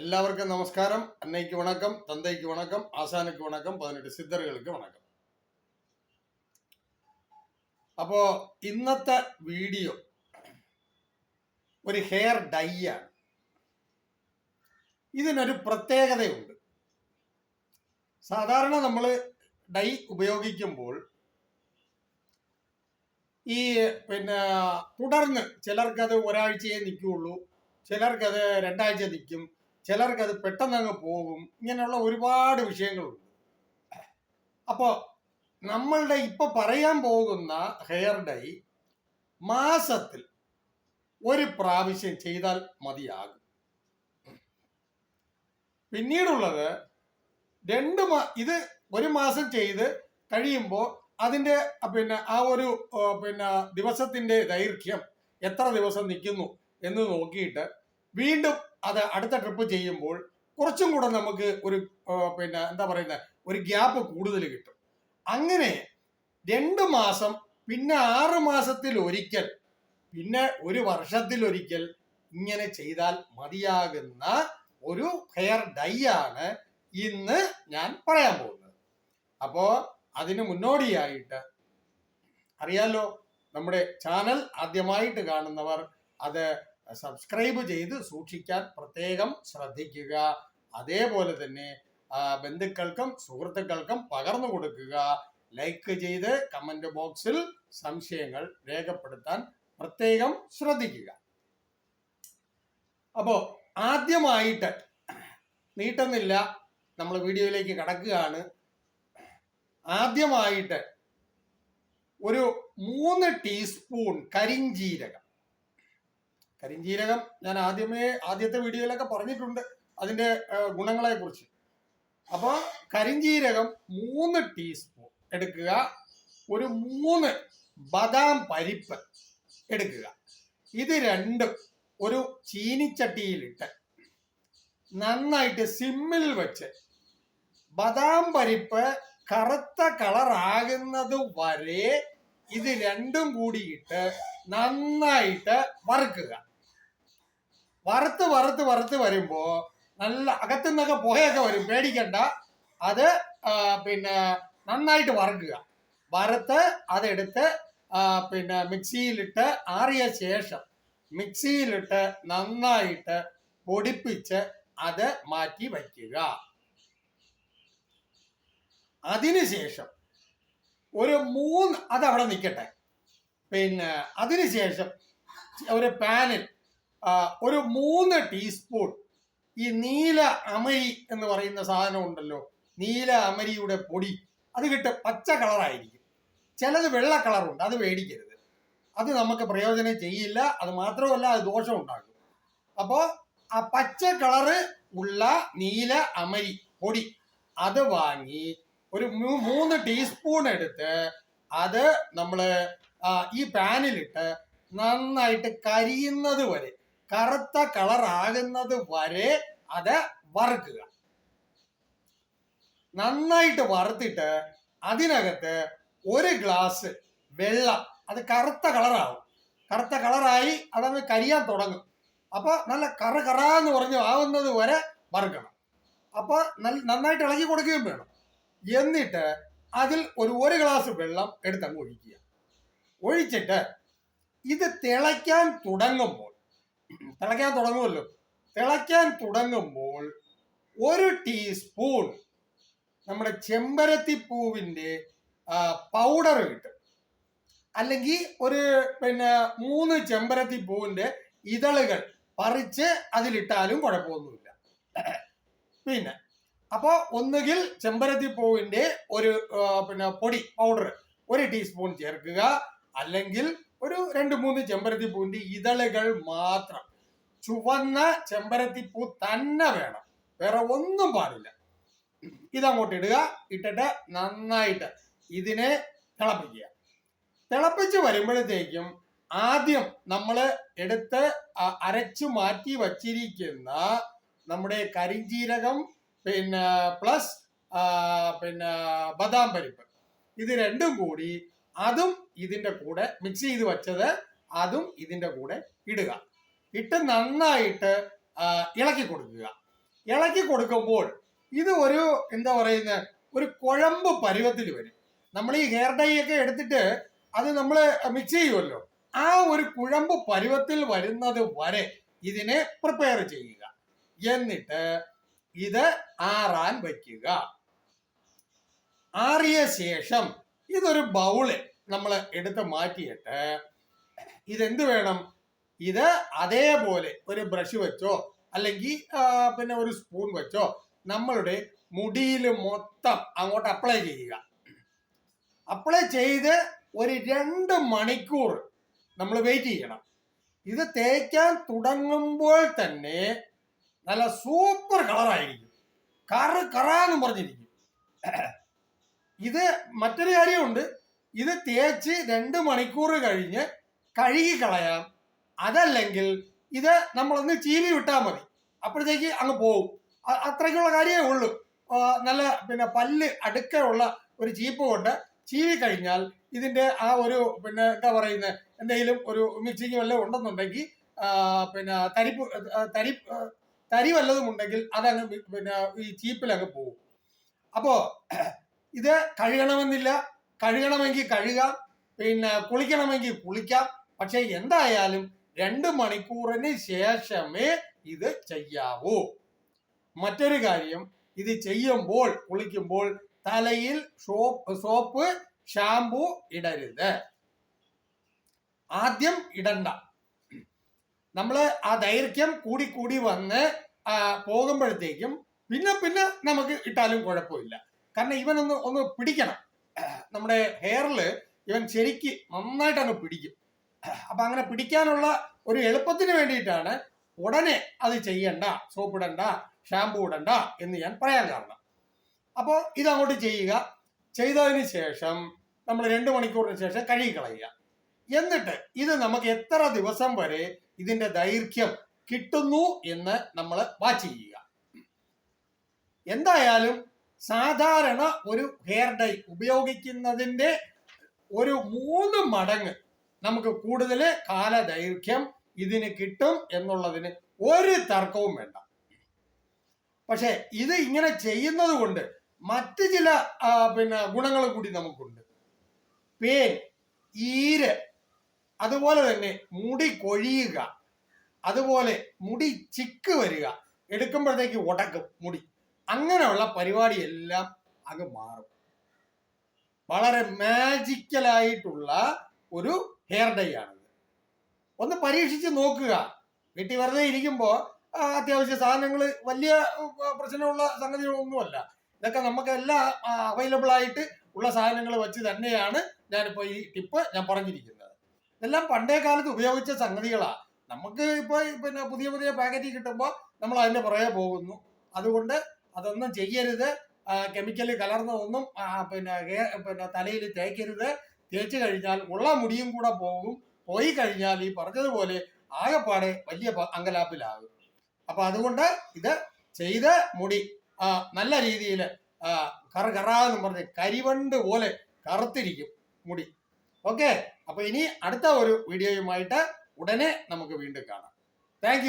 എല്ലാവർക്കും നമസ്കാരം. അന്നയ്ക്ക് വണക്കം തന്തയ്ക്ക് വണക്കം ആസാനയ്ക്ക് വണക്കം പതിനെട്ട് സിദ്ധറുകൾക്ക് വണക്കം. അപ്പോ ഇന്നത്തെ വീഡിയോ ഒരു ഹെയർ ഡൈ ആണ്. ഇതിനൊരു പ്രത്യേകതയുണ്ട്. സാധാരണ നമ്മൾ ഡൈ ഉപയോഗിക്കുമ്പോൾ ഈ പിന്നെ തുടർന്ന് ചിലർക്കത് ഒരാഴ്ചയെ നിൽക്കുകയുള്ളൂ ചിലർക്കത് രണ്ടാഴ്ച നിൽക്കും ചിലർക്കത് പെട്ടെന്ന് അങ്ങ് പോകും. ഇങ്ങനെയുള്ള ഒരുപാട് വിഷയങ്ങളുണ്ട്. അപ്പോ നമ്മളുടെ ഇപ്പൊ പറയാൻ പോകുന്ന ഹെയർ ഡൈ മാസത്തിൽ ഒരു പ്രാവശ്യം ചെയ്താൽ മതിയാകും. പിന്നീടുള്ളത് രണ്ട് മാ ഇത് ഒരു മാസം ചെയ്ത് കഴിയുമ്പോൾ അതിന്റെ പിന്നെ ആ ഒരു പിന്നെ ദിവസത്തിന്റെ ദൈർഘ്യം എത്ര ദിവസം നിൽക്കുന്നു എന്ന് നോക്കിയിട്ട് വീണ്ടും അത് അടുത്ത ട്രിപ്പ് ചെയ്യുമ്പോൾ കുറച്ചും കൂടെ നമുക്ക് ഒരു പിന്നെ എന്താ പറയുന്നത് ഒരു ഗ്യാപ്പ് കൂടുതൽ കിട്ടും. അങ്ങനെ രണ്ട് മാസം പിന്നെ ആറ് മാസത്തിൽ ഒരിക്കൽ പിന്നെ ഒരു വർഷത്തിൽ ഒരിക്കൽ ഇങ്ങനെ ചെയ്താൽ മതിയാകുന്ന ഒരു ഹെയർ ഡൈ ആണ് ഇന്ന് ഞാൻ പറയാൻ പോകുന്നത്. അപ്പോ അതിന് മുന്നോടിയായിട്ട് അറിയാലോ നമ്മുടെ ചാനൽ ആദ്യമായിട്ട് കാണുന്നവർ അത് സബ്സ്ക്രൈബ് ചെയ്ത് സൂക്ഷിക്കാൻ പ്രത്യേകം ശ്രദ്ധിക്കുക. അതേപോലെ തന്നെ ബന്ധുക്കൾക്കും സുഹൃത്തുക്കൾക്കും പകർന്നു കൊടുക്കുക. ലൈക്ക് ചെയ്ത് കമന്റ് ബോക്സിൽ സംശയങ്ങൾ രേഖപ്പെടുത്താൻ പ്രത്യേകം ശ്രദ്ധിക്കുക. അപ്പോൾ ആദ്യമായിട്ട് നീട്ടുന്നില്ല നമ്മൾ വീഡിയോയിലേക്ക് കടക്കുകയാണ്. ആദ്യമായിട്ട് ഒരു മൂന്ന് ടീസ്പൂൺ കരിഞ്ജീരകം കരിഞ്ജീരകം ഞാൻ ആദ്യമേ ആദ്യത്തെ വീഡിയോയിലൊക്കെ പറഞ്ഞിട്ടുണ്ട് അതിന്റെ ഗുണങ്ങളെ കുറിച്ച് അപ്പോൾ കരിഞ്ജീരകം മൂന്ന് ടീസ്പൂൺ എടുക്കുക. ഒരു മൂന്ന് ബദാം പരിപ്പ് എടുക്കുക. ഇത് രണ്ടും ഒരു ചീനിച്ചട്ടിയിലിട്ട് നന്നായിട്ട് സിമ്മിൽ വെച്ച് ബദാം പരിപ്പ് കറുത്ത കളറാകുന്നത് വരെ ഇത് രണ്ടും കൂടിയിട്ട് നന്നായിട്ട് വറുക്കുക. വറുത്ത് വറുത്ത് വറുത്ത് വരുമ്പോ നല്ല അകത്തുനിന്നൊക്കെ പുകയൊക്കെ വരും. പേടിക്കണ്ട. അത് പിന്നെ നന്നായിട്ട് വറുക്കുക. വറുത്ത് അതെടുത്ത് പിന്നെ മിക്സിയിലിട്ട് ആറിയ ശേഷം മിക്സിയിലിട്ട് നന്നായിട്ട് പൊടിപ്പിച്ച് അത് മാറ്റി വയ്ക്കുക. അതിനുശേഷം ഒരു മൂന്ന് അതവിടെ നിൽക്കട്ടെ പിന്നെ അതിനുശേഷം ഒരു പാനിൽ ഒരു മൂന്ന് ടീസ്പൂൺ ഈ നീല അമരി എന്ന് പറയുന്ന സാധനം ഉണ്ടല്ലോ. നീല അമരിയുടെ പൊടി. അത് കിട്ടും പച്ച കളറായിരിക്കും ചിലത് വെള്ള കളറുണ്ട് അത് മേടിക്കരുത്. അത് നമുക്ക് പ്രയോജനം ചെയ്യില്ല. അത് മാത്രമല്ല അത് ദോഷം ഉണ്ടാക്കും. അപ്പോൾ ആ പച്ച കളറ് ഉള്ള നീല അമരി പൊടി അത് വാങ്ങി ഒരു മൂന്ന് ടീസ്പൂൺ എടുത്ത് അത് നമ്മൾ ഈ പാനിലിട്ട് നന്നായിട്ട് കരിയുന്നത് വരെ കറുത്ത കളർ ആകുന്നത് വരെ അത് വറുക്കുക. നന്നായിട്ട് വറുത്തിട്ട് അതിനകത്ത് ഒരു ഗ്ലാസ് വെള്ളം അത് കറുത്ത കളറാവും കറുത്ത കളറായി അതങ്ങ് കരിയാൻ തുടങ്ങും. അപ്പൊ നല്ല കറ കറാന്ന് പറഞ്ഞു ആവുന്നത് വരെ വറുക്കണം. അപ്പൊ നല്ല നന്നായിട്ട് ഇളക്കി കൊടുക്കുകയും വേണം. എന്നിട്ട് അതിൽ ഒരു ഒരു ഗ്ലാസ് വെള്ളം എടുത്തങ്ങ് ഒഴിക്കുക. ഒഴിച്ചിട്ട് ഇത് തിളയ്ക്കാൻ തുടങ്ങുമ്പോൾ തിളയ്ക്കാൻ തുടങ്ങുമല്ലോ. തിളയ്ക്കാൻ തുടങ്ങുമ്പോൾ ഒരു ടീസ്പൂൺ നമ്മുടെ ചെമ്പരത്തി പൂവിന്റെ പൗഡർ കിട്ടും. അല്ലെങ്കിൽ ഒരു പിന്നെ മൂന്ന് ചെമ്പരത്തി പൂവിന്റെ ഇതളുകൾ പറിച്ച് അതിലിട്ടാലും കുഴപ്പമൊന്നുമില്ല. പിന്നെ അപ്പോൾ ഒന്നുകിൽ ചെമ്പരത്തി പൂവിന്റെ ഒരു പിന്നെ പൊടി പൗഡർ ഒരു ടീസ്പൂൺ ചേർക്കുക. അല്ലെങ്കിൽ ഒരു രണ്ട് മൂന്ന് ചെമ്പരത്തി പൂവിന്റെ ഇതളുകൾ മാത്രം. ചുവന്ന ചെമ്പരത്തി പൂ തന്നെ വേണം. വേറെ ഒന്നും പാടില്ല. ഇതങ്ങോട്ട് ഇടുക ഇട്ടിട്ട് നന്നായിട്ട് ഇതിനെ തിളപ്പിക്കുക. തിളപ്പിച്ച് വരുമ്പോഴത്തേക്കും ആദ്യം നമ്മൾ എടുത്ത് അരച്ചു മാറ്റി വച്ചിരിക്കുന്ന നമ്മുടെ കരിഞ്ജീരകം പിന്നെ പ്ലസ് പിന്നെ ബദാം പരിപ്പ്. ഇത് രണ്ടും കൂടി അതും ഇതിന്റെ കൂടെ മിക്സ് ചെയ്ത് വെച്ചത് അതും ഇതിന്റെ കൂടെ ഇടുക. ഇട്ട് നന്നായിട്ട് ഇളക്കി കൊടുക്കുക. ഇളക്കി കൊടുക്കുമ്പോൾ ഇത് ഒരു എന്താ പറയുന്ന ഒരു കുഴമ്പ് പരുവത്തിൽ വരും. നമ്മൾ ഈ ഹെയർ ഡൈ ഒക്കെ എടുത്തിട്ട് അത് നമ്മൾ മിക്സ് ചെയ്യുമല്ലോ. ആ ഒരു കുഴമ്പ് പരുവത്തിൽ വരുന്നത് വരെ ഇതിനെ പ്രിപ്പയർ ചെയ്യുക. എന്നിട്ട് ഇത് ആറാൻ വയ്ക്കുക. ആറിയ ശേഷം ഇതൊരു ബൗൾ നമ്മൾ എടുത്ത് മാറ്റിയിട്ട് ഇതെന്ത് വേണം? ഇത് അതേപോലെ ഒരു ബ്രഷ് വെച്ചോ അല്ലെങ്കിൽ പിന്നെ ഒരു സ്പൂൺ വെച്ചോ നമ്മളുടെ മുടിയിൽ മൊത്തം അങ്ങോട്ട് അപ്ലൈ ചെയ്യുക. അപ്ലൈ ചെയ്ത് ഒരു രണ്ട് മണിക്കൂർ നമ്മൾ വെയിറ്റ് ചെയ്യണം. ഇത് തേക്കാൻ തുടങ്ങുമ്പോൾ തന്നെ നല്ല സൂപ്പർ കളറായിരിക്കും. കറ് കറാന്ന് പറഞ്ഞിരിക്കും. ഇത് മറ്റൊരു കാര്യമുണ്ട്. ഇത് തേച്ച് രണ്ട് മണിക്കൂർ കഴിഞ്ഞ് കഴുകി കളയാം. അതല്ലെങ്കിൽ ഇത് നമ്മളൊന്ന് ചീവി വിട്ടാൽ മതി. അപ്പോഴത്തേക്ക് അങ്ങ് പോകും അത്രയ്ക്കുള്ള കാര്യമേ ഉള്ളൂ. നല്ല പിന്നെ പല്ല് അടുക്കുള്ള ഒരു ചീപ്പ് കൊണ്ട് ചീവി കഴിഞ്ഞാൽ ഇതിന്റെ ആ ഒരു പിന്നെ എന്താ പറയുന്നത് എന്തെങ്കിലും ഒരു മിക്സിങ് വല്ലതും ഉണ്ടെന്നുണ്ടെങ്കിൽ പിന്നെ തരിപ്പ് തരി തരി വല്ലതും ഉണ്ടെങ്കിൽ അതങ്ങ് പിന്നെ ഈ ചീപ്പിലങ്ങ് പോകും അപ്പോ ഇത് കഴുകണമെന്നില്ല. കഴുകണമെങ്കിൽ കഴുകാം. പിന്നെ കുളിക്കണമെങ്കിൽ കുളിക്കാം. പക്ഷെ എന്തായാലും രണ്ട് മണിക്കൂറിന് ശേഷമേ ഇത് ചെയ്യാവൂ. മറ്റൊരു കാര്യം ഇത് ചെയ്യുമ്പോൾ കുളിക്കുമ്പോൾ തലയിൽ സോപ്പ് സോപ്പ് ഷാംപൂ ഇടരുത്. ആദ്യം ഇടണ്ട. നമ്മൾ ആ ദൈർഘ്യം കൂടി കൂടി വന്ന് പോകുമ്പോഴത്തേക്കും പിന്നെ പിന്നെ നമുക്ക് ഇട്ടാലും കുഴപ്പമില്ല. കാരണം ഇവനൊന്ന് ഒന്ന് പിടിക്കണം. നമ്മുടെ ഹെയറിൽ ഇവൻ ശരിക്ക് നന്നായിട്ട് അങ്ങ് പിടിക്കും. അപ്പൊ അങ്ങനെ പിടിക്കാനുള്ള ഒരു എളുപ്പത്തിന് വേണ്ടിയിട്ടാണ് ഉടനെ അത് ചെയ്യണ്ട സോപ്പ് ഇടണ്ട ഷാമ്പൂ ഇടണ്ട എന്ന് ഞാൻ പറയാൻ കാരണം. അപ്പോൾ ഇതങ്ങോട്ട് ചെയ്യുക. ചെയ്തതിന് ശേഷം നമ്മൾ രണ്ട് മണിക്കൂറിന് ശേഷം കഴുകി കളയുക എന്നിട്ട് ഇത് നമുക്ക് എത്ര ദിവസം വരെ ഇതിന്റെ ദൈർഘ്യം കിട്ടുന്നു എന്ന് നമ്മൾ വാച്ച് ചെയ്യുക. എന്തായാലും സാധാരണ ഒരു ഹെയർ ഡൈ ഉപയോഗിക്കുന്നതിന്റെ ഒരു മൂന്ന് മടങ്ങ് നമുക്ക് കൂടുതൽ കാലദൈർഘ്യം ഇതിന് കിട്ടും എന്നുള്ളതിന് ഒരു തർക്കവും വേണ്ട. പക്ഷെ ഇത് ഇങ്ങനെ ചെയ്യുന്നത് കൊണ്ട് മറ്റ് ചില പിന്നെ ഗുണങ്ങൾ കൂടി നമുക്കുണ്ട്. പേൻ ഈര് അതുപോലെ തന്നെ മുടി കൊഴിയുക അതുപോലെ മുടി ചിക്ക് വരിക എടുക്കുമ്പോഴത്തേക്ക് ഉടക്കും മുടി. അങ്ങനെയുള്ള പരിപാടിയെല്ലാം അങ്ങ് മാറും. വളരെ മാജിക്കലായിട്ടുള്ള ഒരു ഹെയർ ഡൈ ആണിത്. ഒന്ന് പരീക്ഷിച്ച് നോക്കുക. വീട്ടിൽ വെറുതെ ഇരിക്കുമ്പോൾ അത്യാവശ്യ സാധനങ്ങൾ വലിയ പ്രശ്നമുള്ള സംഗതികളൊന്നുമല്ല. ഇതൊക്കെ നമുക്ക് എല്ലാം അവൈലബിൾ ആയിട്ട് ഉള്ള സാധനങ്ങൾ വെച്ച് തന്നെയാണ് ഞാനിപ്പോൾ ഈ ടിപ്പ് ഞാൻ പറഞ്ഞിരിക്കുന്നത്. ഇതെല്ലാം പണ്ടേ കാലത്ത് ഉപയോഗിച്ച സംഗതികളാണ് നമുക്ക് ഇപ്പോൾ പിന്നെ പുതിയ പുതിയ പാക്കറ്റ് കിട്ടുമ്പോൾ നമ്മൾ അതിന്റെ പുറകെ പോകുന്നു. അതുകൊണ്ട് അതൊന്നും ചെയ്യരുത്. കെമിക്കലിൽ കലർന്നതൊന്നും ഒന്നും പിന്നെ പിന്നെ തലയിൽ തേക്കരുത്. തേച്ച് കഴിഞ്ഞാൽ ഉള്ള മുടിയും കൂടെ പോകും. പോയി കഴിഞ്ഞാൽ ഈ പറഞ്ഞതുപോലെ ആകെപ്പാടെ വലിയ അങ്കലാപ്പിലാകും. അപ്പൊ അതുകൊണ്ട് ഇത് ചെയ്ത് മുടി നല്ല രീതിയിൽ കറ കറാന്ന് പറഞ്ഞ് കരിവണ്ട് പോലെ കറുത്തിരിക്കും മുടി. ഓക്കെ? അപ്പൊ ഇനി അടുത്ത ഒരു വീഡിയോയുമായിട്ട് ഉടനെ നമുക്ക് വീണ്ടും കാണാം. താങ്ക്